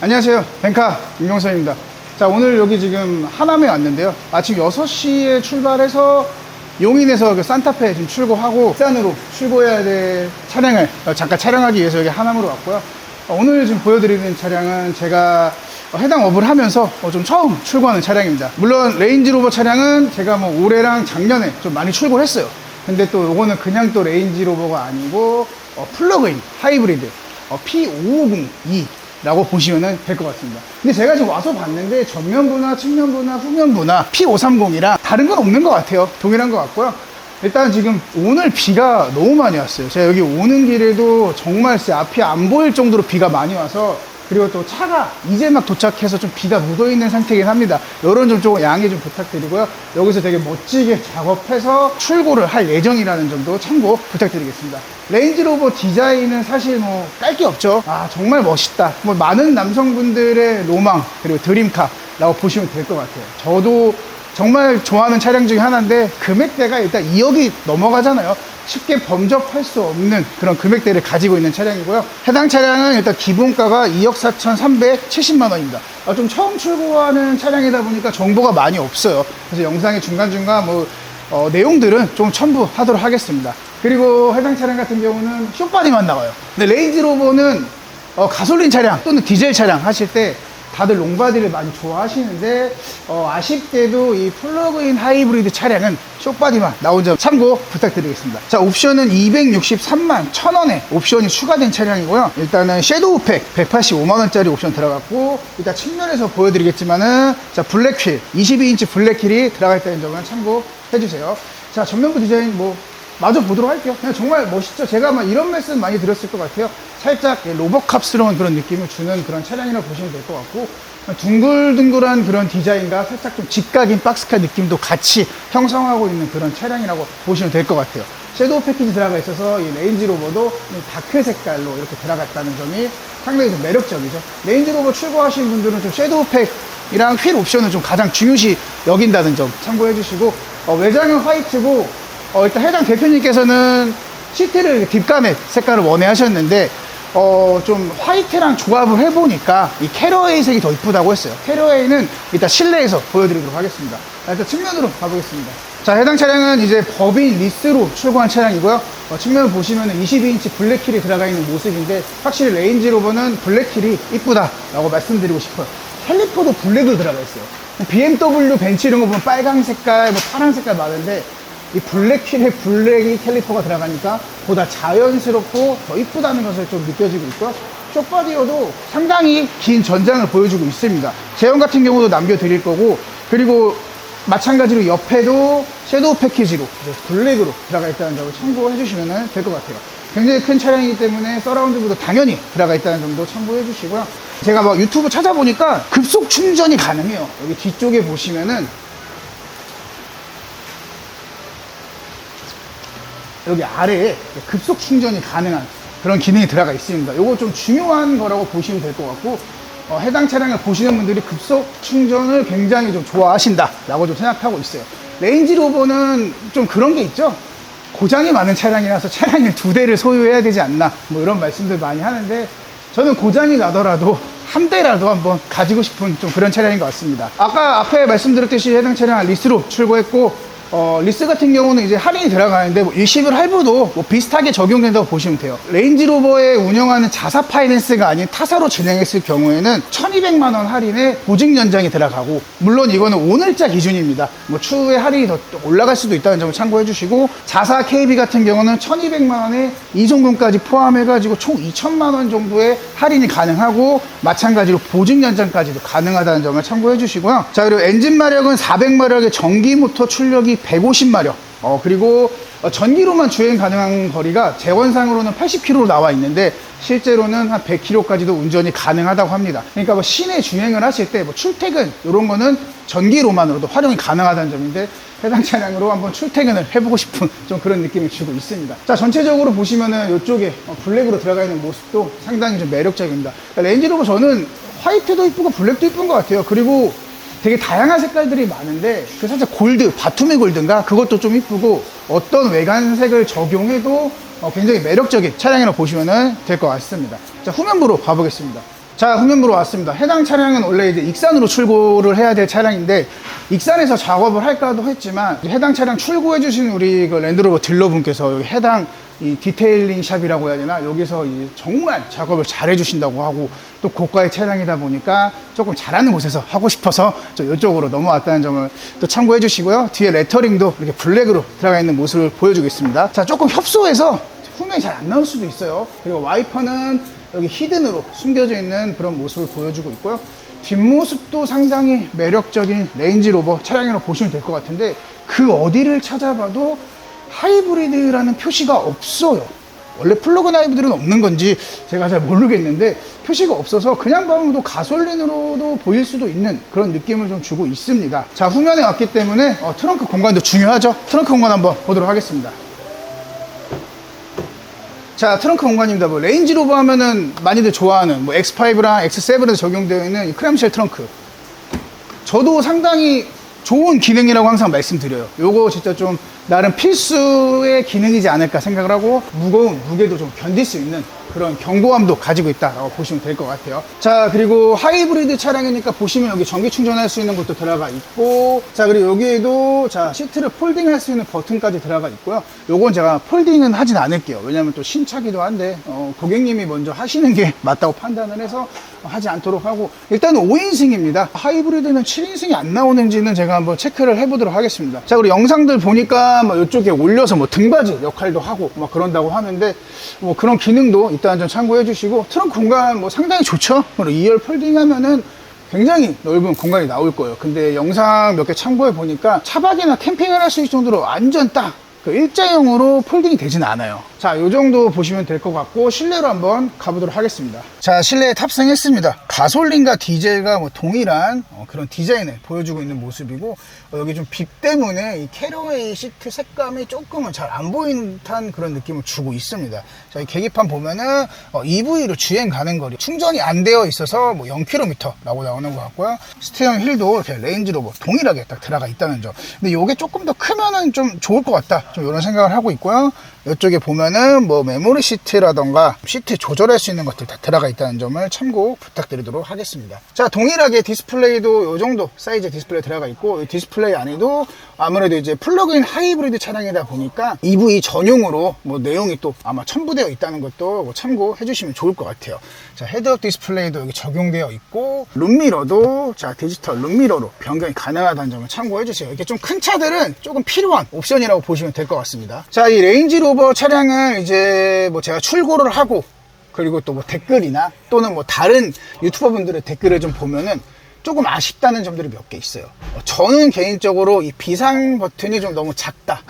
안녕하세요. 뱅카 윤경선입니다. 자, 오늘 여기 지금 하남에 왔는데요. 아침 6시에 출발해서 용인에서 그 산타페 지금 출고하고 부산으로 출고해야 될 차량을 어, 잠깐 촬영하기 위해서 여기 하남으로 왔고요. 어, 오늘 지금 보여드리는 차량은 제가 어, 해당 업을 하면서 어, 좀 처음 출고하는 차량입니다. 물론 레인지로버 차량은 제가 뭐 올해랑 작년에 좀 많이 출고를 했어요. 근데 또 요거는 그냥 또 레인지로버가 아니고 어, 플러그인 하이브리드 어, P550E 라고 보시면 될 것 같습니다. 근데 제가 지금 와서 봤는데 전면부나 측면부나 후면부나 P530이랑 다른 건 없는 것 같아요. 동일한 것 같고요. 일단 지금 오늘 비가 너무 많이 왔어요. 제가 여기 오는 길에도 정말 제 앞이 안 보일 정도로 비가 많이 와서 그리고 또 차가 이제 막 도착해서 좀 비가 묻어 있는 상태이긴 합니다. 이런 좀 조금 양해 좀 부탁드리고요. 여기서 되게 멋지게 작업해서 출고를 할 예정이라는 점도 참고 부탁드리겠습니다. 레인지로버 디자인은 사실 뭐 깔 게 없죠. 아 정말 멋있다. 뭐 많은 남성분들의 로망 그리고 드림카 라고 보시면 될 것 같아요. 저도 정말 좋아하는 차량 중에 하나인데 금액대가 일단 2억이 넘어가잖아요. 쉽게 범접할 수 없는 그런 금액대를 가지고 있는 차량이고요. 해당 차량은 일단 기본가가 2억 4,370만 원입니다. 아, 좀 처음 출고하는 차량이다 보니까 정보가 많이 없어요. 그래서 영상의 중간중간 뭐 어, 내용들은 좀 첨부하도록 하겠습니다. 그리고 해당 차량 같은 경우는 쇼바디만 나와요. 근데 레인지로버는 어, 가솔린 차량 또는 디젤 차량 하실 때 다들 롱바디를 많이 좋아하시는데 어, 아쉽게도 이 플러그인 하이브리드 차량은 쇼바디만 나온 점 참고 부탁드리겠습니다. 자 옵션은 263만 1000원에 옵션이 추가된 차량이고요. 일단은 섀도우팩 185만원짜리 옵션 들어갔고 일단 측면에서 보여드리겠지만은 자 블랙휠 22인치 블랙휠이 들어가 있다는 점을 참고 해주세요. 자 전면부 디자인 뭐 마저 보도록 할게요. 그냥 정말 멋있죠. 제가 아마 이런 말씀 많이 드렸을 것 같아요. 살짝 로버캅스러운 그런 느낌을 주는 그런 차량이라고 보시면 될 것 같고 둥글둥글한 그런 디자인과 살짝 좀 직각인 박스카 느낌도 같이 형성하고 있는 그런 차량이라고 보시면 될 것 같아요. 섀도우 패키지 들어가 있어서 이 레인지로버도 이 다크 색깔로 이렇게 들어갔다는 점이 상당히 좀 매력적이죠. 레인지로버 출고하시는 분들은 좀 섀도우 팩 이랑 휠 옵션을 좀 가장 중요시 여긴다는 점 참고해 주시고 어, 외장은 화이트고 어, 일단 해당 대표님께서는 시트를 딥가넷 색깔을 원해 하셨는데 어, 좀 화이트랑 조합을 해보니까 이 캐러웨이 색이 더 이쁘다고 했어요. 캐러웨이는 이따 실내에서 보여드리도록 하겠습니다. 자, 일단 측면으로 가보겠습니다. 자, 해당 차량은 이제 법인 리스로 출고한 차량이고요. 어, 측면을 보시면 22인치 블랙힐이 들어가 있는 모습인데 확실히 레인지로버는 블랙힐이 이쁘다라고 말씀드리고 싶어요. 캘리퍼도 블랙으로 들어가 있어요. BMW 벤츠 이런 거 보면 빨강 색깔, 뭐 파란 색깔 많은데 이 블랙힐에 블랙이 캘리퍼가 들어가니까 보다 자연스럽고 더 이쁘다는 것을 좀 느껴지고 있고요. 쇼바디어도 상당히 긴 전장을 보여주고 있습니다. 제형 같은 경우도 남겨드릴 거고 그리고 마찬가지로 옆에도 섀도우 패키지로 블랙으로 들어가 있다는 점을 참고해 주시면 될 것 같아요. 굉장히 큰 차량이기 때문에 서라운드부도 당연히 들어가 있다는 점도 참고해 주시고요. 제가 막 유튜브 찾아보니까 급속 충전이 가능해요. 여기 뒤쪽에 보시면은 여기 아래에 급속 충전이 가능한 그런 기능이 들어가 있습니다. 이거 좀 중요한 거라고 보시면 될 것 같고 어, 해당 차량을 보시는 분들이 급속 충전을 굉장히 좀 좋아하신다라고 좀 생각하고 있어요. 레인지로버는 좀 그런 게 있죠. 고장이 많은 차량이라서 차량을 두 대를 소유해야 되지 않나 뭐 이런 말씀들 많이 하는데 저는 고장이 나더라도 한 대라도 한번 가지고 싶은 좀 그런 차량인 것 같습니다. 아까 앞에 말씀드렸듯이 해당 차량 리스로 출고했고 어, 리스 같은 경우는 이제 할인이 들어가는데 뭐 일시불 할부도 뭐 비슷하게 적용된다고 보시면 돼요. 레인지로버에 운영하는 자사 파이낸스가 아닌 타사로 진행했을 경우에는 1200만 원 할인에 보증 연장이 들어가고 물론 이거는 오늘자 기준입니다. 뭐 추후에 할인이 더 올라갈 수도 있다는 점을 참고해 주시고 자사 KB 같은 경우는 1200만 원에 이송금까지 포함해 가지고 총 2000만 원 정도의 할인이 가능하고 마찬가지로 보증 연장까지도 가능하다는 점을 참고해 주시고요. 자, 그리고 엔진 마력은 400마력의 전기 모터 출력이 150마력. 어, 그리고 어, 전기로만 주행 가능한 거리가 재원상으로는 80km로 나와 있는데 실제로는 한 100km까지도 운전이 가능하다고 합니다. 그러니까 뭐 시내 주행을 하실 때 뭐 출퇴근 이런 거는 전기로만으로도 활용이 가능하다는 점인데 해당 차량으로 한번 출퇴근을 해보고 싶은 좀 그런 느낌을 주고 있습니다. 자 전체적으로 보시면은 이쪽에 어, 블랙으로 들어가 있는 모습도 상당히 좀 매력적입니다. 그러니까 렌즈로버 저는 화이트도 이쁘고 블랙도 이쁜 것 같아요. 그리고 되게 다양한 색깔들이 많은데 그 살짝 골드, 바투미 골드인가 그것도 좀 이쁘고 어떤 외관색을 적용해도 어, 굉장히 매력적인 차량이라고 보시면 될 것 같습니다. 자 후면부로 가보겠습니다. 자, 후면부로 왔습니다. 해당 차량은 원래 이제 익산으로 출고를 해야 될 차량인데, 익산에서 작업을 할까도 했지만, 해당 차량 출고해주신 우리 그 랜드로버 딜러분께서 해당 이 디테일링 샵이라고 해야 되나? 여기서 이 정말 작업을 잘 해주신다고 하고, 또 고가의 차량이다 보니까 조금 잘하는 곳에서 하고 싶어서 저 이쪽으로 넘어왔다는 점을 또 참고해 주시고요. 뒤에 레터링도 이렇게 블랙으로 들어가 있는 모습을 보여주겠습니다. 자, 조금 협소해서 후면이 잘 안 나올 수도 있어요. 그리고 와이퍼는 여기 히든으로 숨겨져 있는 그런 모습을 보여주고 있고요. 뒷모습도 상당히 매력적인 레인지 로버 차량이라고 보시면 될 것 같은데 그 어디를 찾아봐도 하이브리드라는 표시가 없어요. 원래 플러그인 하이브리드는 없는 건지 제가 잘 모르겠는데 표시가 없어서 그냥 봐도 가솔린으로도 보일 수도 있는 그런 느낌을 좀 주고 있습니다. 자, 후면에 왔기 때문에 어, 트렁크 공간도 중요하죠. 트렁크 공간 한번 보도록 하겠습니다. 자, 트렁크 공간입니다. 뭐, 레인지로버 하면은 많이들 좋아하는 뭐, X5랑 X7에 적용되어 있는 이 크램쉘 트렁크. 저도 상당히 좋은 기능이라고 항상 말씀드려요. 요거 진짜 좀 나름 필수의 기능이지 않을까 생각을 하고 무거운 무게도 좀 견딜 수 있는 그런 견고함도 가지고 있다라고 보시면 될 것 같아요. 자, 그리고 하이브리드 차량이니까 보시면 여기 전기 충전할 수 있는 것도 들어가 있고, 자, 그리고 여기에도 자, 시트를 폴딩 할 수 있는 버튼까지 들어가 있고요. 요건 제가 폴딩은 하진 않을게요. 왜냐면 또 신차기도 한데, 어, 고객님이 먼저 하시는 게 맞다고 판단을 해서 하지 않도록 하고, 일단은 5인승입니다. 하이브리드는 7인승이 안 나오는지는 제가 한번 체크를 해보도록 하겠습니다. 자, 그리고 영상들 보니까 뭐 이쪽에 올려서 뭐 등받이 역할도 하고 막 그런다고 하는데, 뭐 그런 기능도 일단 좀 참고해 주시고, 트렁크 공간 뭐 상당히 좋죠? 그리고 2열 폴딩 하면은 굉장히 넓은 공간이 나올 거예요. 근데 영상 몇 개 참고해 보니까 차박이나 캠핑을 할 수 있을 정도로 완전 딱 그 일자형으로 폴딩이 되진 않아요. 자, 요 정도 보시면 될 것 같고 실내로 한번 가보도록 하겠습니다. 자, 실내에 탑승했습니다. 가솔린과 디젤과 뭐 동일한 어, 그런 디자인을 보여주고 있는 모습이고 어, 여기 좀 빛 때문에 이 캐러웨이 시트 색감이 조금은 잘 안 보이는 듯한 그런 느낌을 주고 있습니다. 자, 이 계기판 보면은 어, EV로 주행 가는 거리 충전이 안 되어 있어서 뭐 0km라고 나오는 것 같고요. 스티어링 휠도 이렇게 레인지로버 동일하게 딱 들어가 있다는 점. 근데 이게 조금 더 크면은 좀 좋을 것 같다. 좀 이런 생각을 하고 있고요. 이쪽에 보면은 뭐 메모리 시트라던가 시트 조절할 수 있는 것들 다 들어가 있다는 점을 참고 부탁드리도록 하겠습니다. 자, 동일하게 디스플레이도 이 정도 사이즈 디스플레이 들어가 있고 이 디스플레이 안에도 아무래도 이제 플러그인 하이브리드 차량이다 보니까 EV 전용으로 뭐 내용이 또 아마 첨부되어 있다는 것도 뭐 참고해 주시면 좋을 것 같아요. 자, 헤드업 디스플레이도 여기 적용되어 있고 룸미러도 자, 디지털 룸미러로 변경이 가능하다는 점을 참고해 주세요. 이렇게 좀 큰 차들은 조금 필요한 옵션이라고 보시면 될 것 같습니다. 자, 이 레인지로버 차량은 이제 뭐 제가 출고를 하고 그리고 또 뭐 댓글이나 또는 뭐 다른 유튜버 분들의 댓글을 좀 보면은 조금 아쉽다는 점들이 몇 개 있어요. 어, 저는 개인적으로 이 비상 버튼이 좀 너무 작다.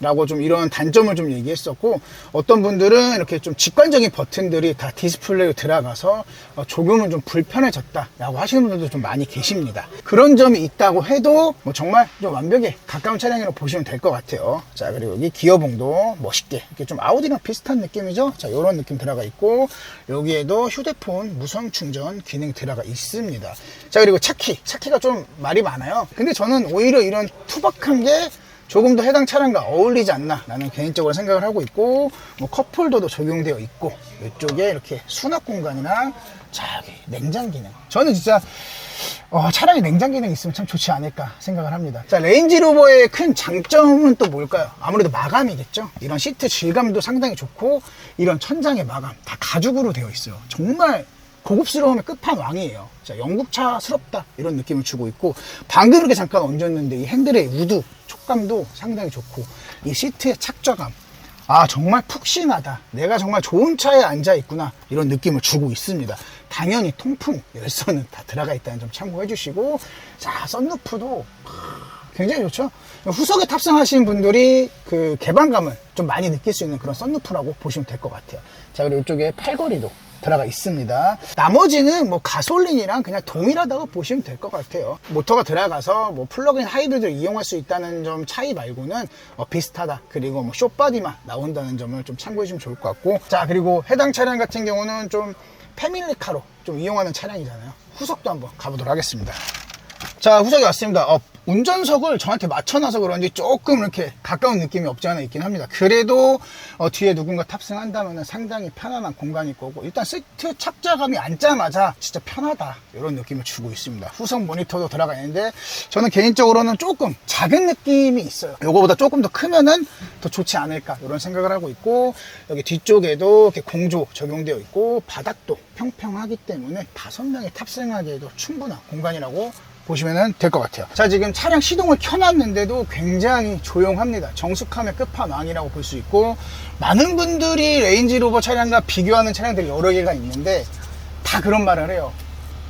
라고 좀 이런 단점을 좀 얘기했었고 어떤 분들은 이렇게 좀 직관적인 버튼들이 다 디스플레이로 들어가서 어, 조금은 좀 불편해졌다 라고 하시는 분들도 좀 많이 계십니다. 그런 점이 있다고 해도 뭐 정말 좀 완벽에 가까운 차량이라고 보시면 될 것 같아요. 자 그리고 여기 기어봉도 멋있게 이렇게 좀 아우디랑 비슷한 느낌이죠? 자 이런 느낌 들어가 있고 여기에도 휴대폰 무선 충전 기능 들어가 있습니다. 자 그리고 차키. 차키가 좀 말이 많아요. 근데 저는 오히려 이런 투박한 게 조금 더 해당 차량과 어울리지 않나 나는 개인적으로 생각을 하고 있고 뭐 컵홀더도 적용되어 있고 이쪽에 이렇게 수납 공간이나 저기 냉장 기능. 저는 진짜 어, 차량에 냉장 기능 있으면 참 좋지 않을까 생각을 합니다. 자 레인지로버의 큰 장점은 또 뭘까요? 아무래도 마감이겠죠? 이런 시트 질감도 상당히 좋고 이런 천장의 마감 다 가죽으로 되어 있어요. 정말 고급스러움의 끝판왕이에요. 자, 영국차스럽다. 이런 느낌을 주고 있고, 방금 이렇게 잠깐 얹었는데, 이 핸들의 우드 촉감도 상당히 좋고, 이 시트의 착좌감. 아, 정말 푹신하다. 내가 정말 좋은 차에 앉아 있구나. 이런 느낌을 주고 있습니다. 당연히 통풍 열선은 다 들어가 있다는 점 참고해 주시고, 자, 썬루프도 굉장히 좋죠. 후석에 탑승하시는 분들이 그 개방감을 좀 많이 느낄 수 있는 그런 썬루프라고 보시면 될 것 같아요. 자, 그리고 이쪽에 팔걸이도 들어가 있습니다. 나머지는 뭐 가솔린이랑 그냥 동일하다고 보시면 될 것 같아요. 모터가 들어가서 뭐 플러그인 하이브리드를 이용할 수 있다는 점 차이 말고는 어, 비슷하다. 그리고 뭐 숏바디만 나온다는 점을 좀 참고해 주시면 좋을 것 같고. 자, 그리고 해당 차량 같은 경우는 좀 패밀리카로 좀 이용하는 차량이잖아요. 후석도 한번 가보도록 하겠습니다. 자, 후석이 왔습니다. 어, 운전석을 저한테 맞춰놔서 그런지 조금 이렇게 가까운 느낌이 없지 않아 있긴 합니다. 그래도 어, 뒤에 누군가 탑승한다면 상당히 편안한 공간일 거고 일단 시트 착자감이 앉자마자 진짜 편하다 이런 느낌을 주고 있습니다. 후석 모니터도 들어가 있는데 저는 개인적으로는 조금 작은 느낌이 있어요. 요거보다 조금 더 크면은 더 좋지 않을까 이런 생각을 하고 있고 여기 뒤쪽에도 이렇게 공조 적용되어 있고 바닥도 평평하기 때문에 다섯 명이 탑승하기에도 충분한 공간이라고 보시면 될 것 같아요. 자, 지금 차량 시동을 켜놨는데도 굉장히 조용합니다. 정숙함의 끝판왕이라고 볼 수 있고, 많은 분들이 레인지로버 차량과 비교하는 차량들이 여러 개가 있는데, 다 그런 말을 해요.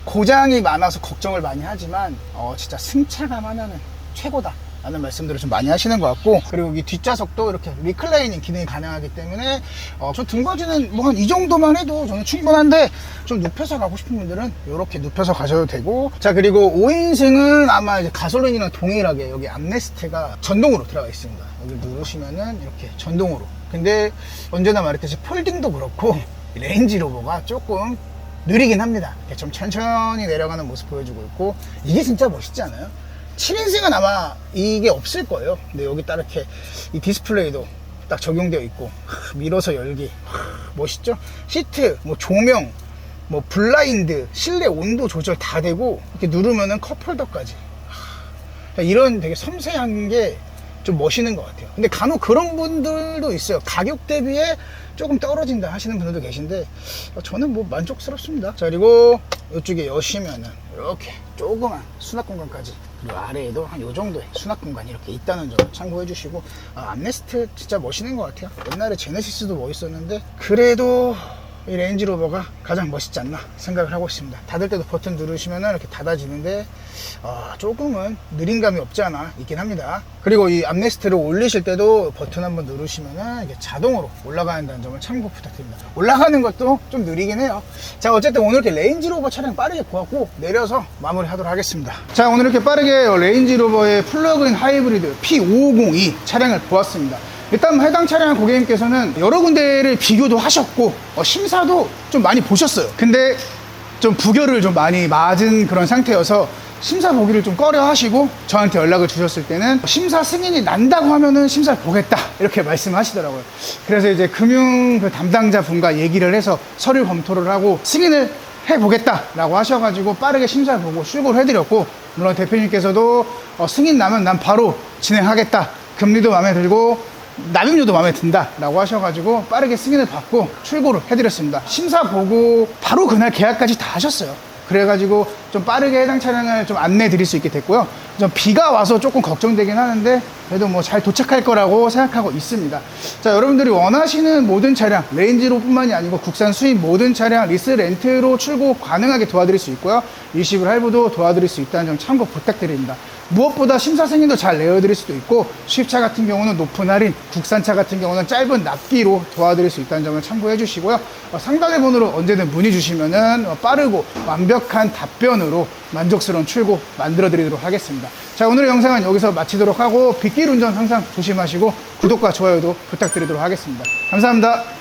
고장이 많아서 걱정을 많이 하지만, 어, 진짜 승차감 하나는 최고다. 라는 말씀들을 좀 많이 하시는 것 같고 그리고 이 뒷좌석도 이렇게 리클라이닝 기능이 가능하기 때문에 어, 저 등받이는 뭐 한 이 정도만 해도 저는 충분한데 좀 눕혀서 가고 싶은 분들은 이렇게 눕혀서 가셔도 되고 자 그리고 5인승은 아마 이제 가솔린이랑 동일하게 여기 암레스트가 전동으로 들어가 있습니다. 여기 누르시면은 이렇게 전동으로. 근데 언제나 말했듯이 폴딩도 그렇고 레인지 로버가 조금 느리긴 합니다. 좀 천천히 내려가는 모습 보여주고 있고 이게 진짜 멋있지 않아요? 7인승은 아마 이게 없을 거예요. 근데 여기 딱 이렇게 이 디스플레이도 딱 적용되어 있고 밀어서 열기 멋있죠? 시트, 뭐 조명, 뭐 블라인드, 실내 온도 조절 다 되고 이렇게 누르면은 컵홀더까지 이런 되게 섬세한 게 좀 멋있는 것 같아요. 근데 간혹 그런 분들도 있어요. 가격 대비에 조금 떨어진다 하시는 분들도 계신데 어, 저는 뭐 만족스럽습니다. 자 그리고 이쪽에 여시면은 이렇게 조그만 수납 공간까지 그리고 아래에도 한 요 정도의 수납 공간이 이렇게 있다는 점을 참고해 주시고 아, 암레스트 진짜 멋있는 것 같아요. 옛날에 제네시스도 멋있었는데 그래도 이 레인지로버가 가장 멋있지 않나 생각을 하고 있습니다. 닫을 때도 버튼 누르시면 이렇게 닫아지는데 어, 조금은 느린 감이 없지 않아 있긴 합니다. 그리고 이 암레스트를 올리실 때도 버튼 한번 누르시면 이게 자동으로 올라가는다는 점을 참고 부탁드립니다. 올라가는 것도 좀 느리긴 해요. 자 어쨌든 오늘 이렇게 레인지로버 차량 빠르게 보았고 내려서 마무리 하도록 하겠습니다. 자 오늘 이렇게 빠르게 레인지로버의 플러그인 하이브리드 P550E 차량을 보았습니다. 일단 해당 차량 고객님께서는 여러 군데를 비교도 하셨고 어, 심사도 좀 많이 보셨어요. 근데 좀 부결을 좀 많이 맞은 그런 상태여서 심사 보기를 좀 꺼려 하시고 저한테 연락을 주셨을 때는 심사 승인이 난다고 하면은 심사를 보겠다 이렇게 말씀하시더라고요. 그래서 이제 금융 그 담당자 분과 얘기를 해서 서류 검토를 하고 승인을 해보겠다라고 하셔가지고 빠르게 심사를 보고 출고를 해드렸고 물론 대표님께서도 어, 승인 나면 난 바로 진행하겠다 금리도 마음에 들고 납입료도 마음에 든다라고 하셔가지고 빠르게 승인을 받고 출고를 해드렸습니다. 심사 보고 바로 그날 계약까지 다 하셨어요. 그래가지고 좀 빠르게 해당 차량을 좀 안내 드릴 수 있게 됐고요. 좀 비가 와서 조금 걱정되긴 하는데 그래도 뭐 잘 도착할 거라고 생각하고 있습니다. 자, 여러분들이 원하시는 모든 차량, 레인지로 뿐만이 아니고 국산 수입 모든 차량 리스 렌트로 출고 가능하게 도와드릴 수 있고요. 일시불 할부도 도와드릴 수 있다는 점 참고 부탁드립니다. 무엇보다 심사 승인도 잘 내어드릴 수도 있고 수입차 같은 경우는 높은 할인, 국산차 같은 경우는 짧은 납기로 도와드릴 수 있다는 점을 참고해 주시고요. 어, 상단의 번호로 언제든 문의 주시면은 어, 빠르고 완벽한 답변으로 만족스러운 출고 만들어 드리도록 하겠습니다. 자, 오늘의 영상은 여기서 마치도록 하고 빗길 운전 항상 조심하시고 구독과 좋아요도 부탁드리도록 하겠습니다. 감사합니다.